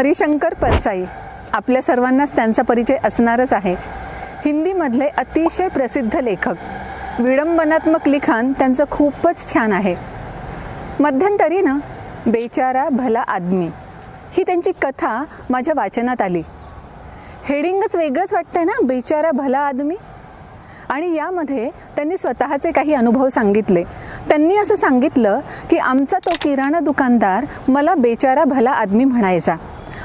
हरिशंकर परसाई. आपल्या सर्वांनाच त्यांचा परिचय असणारच आहे. हिंदीमधले अतिशय प्रसिद्ध लेखक विडंबनात्मक लिखाण त्यांचं खूपच छान आहे. मध्यंतरी ना बेचारा भला आदमी ही त्यांची कथा माझ्या वाचनात आली. हेडिंगच वेगळंच वाटतंय ना बेचारा भला आदमी? आणि यामध्ये त्यांनी स्वतःचे काही अनुभव सांगितले. त्यांनी असं सांगितलं की आमचा तो किराणा दुकानदार मला बेचारा भला आदमी म्हणायचा.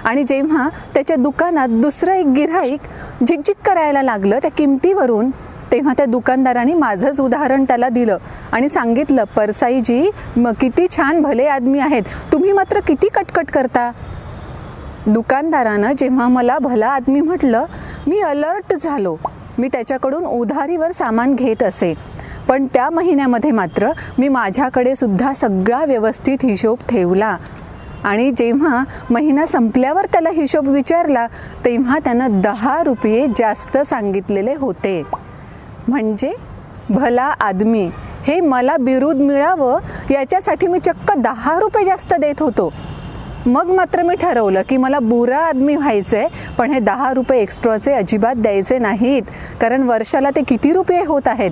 आणि जेव्हा त्याच्या दुकानात दुसरं एक गिऱ्हाईक झिकझिक करायला लागलं त्या किमतीवरून तेव्हा त्या दुकानदाराने माझंच उदाहरण त्याला दिलं आणि सांगितलं परसाईजी म किती छान भले आदमी आहेत. तुम्ही मात्र किती कटकट करता. दुकानदारानं जेव्हा मला भला आदमी म्हटलं मी अलर्ट झालो. मी त्याच्याकडून उधारीवर सामान घेत असे. पण त्या महिन्यामध्ये मात्र मी माझ्याकडे सुद्धा सगळा व्यवस्थित हिशोब ठेवला. आणि जेव्हा महिना संपल्यावर त्याला हिशोब विचारला तेव्हा त्यानं दहा रुपये जास्त सांगितलेले होते. म्हणजे भला आदमी हे मला बिरुद मिळावं याच्यासाठी मी चक्क दहा रुपये जास्त देत होतो. मग मात्र मी ठरवलं की मला बुरा आदमी व्हायचं आहे पण हे दहा रुपये एक्स्ट्राचे अजिबात द्यायचे नाहीत कारण वर्षाला ते किती रुपये होत आहेत?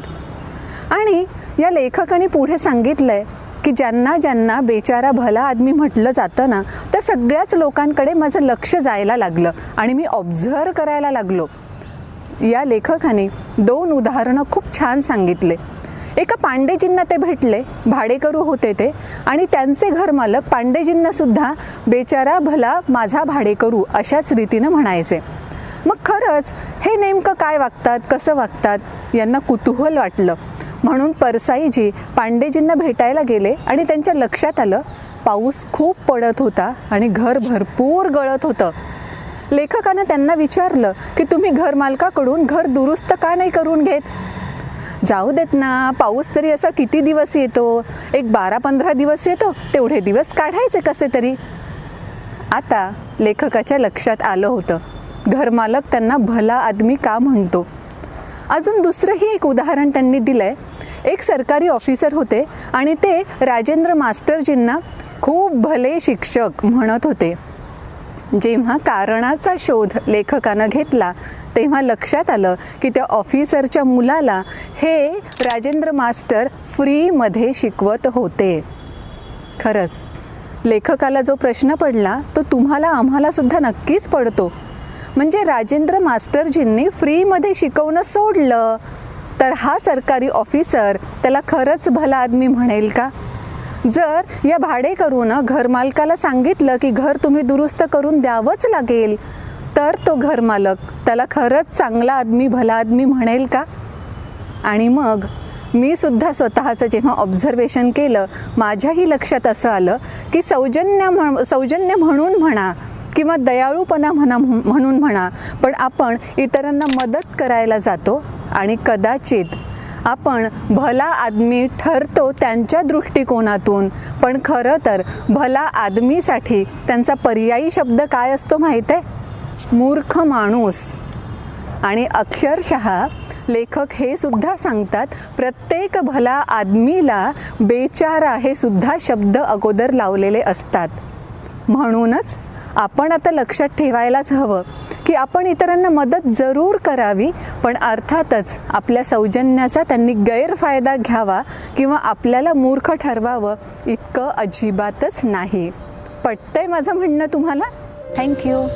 आणि या लेखकाने पुढे सांगितलं आहे की ज्यांना ज्यांना बेचारा भला आदमी म्हटलं जातं ना त्या सगळ्याच लोकांकडे माझं लक्ष जायला लागलं आणि मी ऑब्झर्व करायला लागलो. या लेखकाने दोन उदाहरणं खूप छान सांगितले. एका पांडेजींना ते भेटले भाडेकरू होते ते आणि त्यांचे घरमालक पांडेजींना सुद्धा बेचारा भला माझा भाडेकरू अशाच रीतीनं म्हणायचे. मग खरंच हे नेमकं काय वागतात कसं वागतात यांना कुतूहल वाटलं. म्हणून परसाईजी पांडेजींना भेटायला गेले आणि त्यांच्या लक्षात आलं पाऊस खूप पडत होता आणि घर भरपूर गळत होतं. लेखकानं त्यांना विचारलं की तुम्ही घर मालकाकडून घर दुरुस्त का नाही करून घेत? जाऊ देत ना पाऊस तरी असा किती दिवस येतो? एक बारा पंधरा दिवस येतो? तेवढे दिवस काढायचे कसे तरी? आता लेखकाच्या लक्षात आलं होतं. घरमालक त्यांना भला आदमी का म्हणतो? अजून दुसरंही एक उदाहरण त्यांनी दिलं आहे एक सरकारी ऑफिसर होते आणि ते राजेंद्र मास्टरजींना खूप भले शिक्षक म्हणत होते. जेव्हा कारणाचा शोध लेखकानं घेतला तेव्हा लक्षात आलं की त्या ऑफिसरच्या मुलाला हे राजेंद्र मास्टर फ्रीमध्ये शिकवत होते. खरंच लेखकाला जो प्रश्न पडला तो तुम्हाला आम्हालासुद्धा नक्कीच पडतो. म्हणजे राजेंद्र मास्टरजींनी फ्रीमध्ये शिकवणं सोडलं. तर हा सरकारी ऑफिसर त्याला खरंच भला आदमी म्हणेल का? जर या भाडेकरूनं घरमालकाला सांगितलं की घर तुम्ही दुरुस्त करून द्यावंच लागेल तर तो घरमालक त्याला खरंच चांगला आदमी भला आदमी म्हणेल का? आणि मग मी सुद्धा स्वतःचं जेव्हा ऑब्झर्वेशन केलं माझ्याही लक्षात असं आलं की सौजन्य म्हण सौजन्य म्हणून म्हणा किंवा दयाळूपणा म्हणा म्हणून म्हणा पण आपण इतरांना मदत करायला जातो आणि कदाचित आपण भला आदमी ठरतो त्यांच्या दृष्टिकोनातून पण खरं तर भला आदमीसाठी त्यांचा पर्यायी शब्द काय असतो माहीत आहे मूर्ख माणूस. आणि अक्षरशः लेखक हे सुद्धा सांगतात प्रत्येक भला आदमीला बेचारा हे सुद्धा शब्द अगोदर लावलेले असतात. म्हणूनच आपण आता लक्षात ठेवायलाच हवं. की आपण इतरांना मदत जरूर करावी पण अर्थातच आपल्या सौजन्याचा त्यांनी गैरफायदा घ्यावा किंवा आपल्याला मूर्ख ठरवावं इतकं अजिबातच नाही. पटतंय माझं म्हणणं तुम्हाला? थँक्यू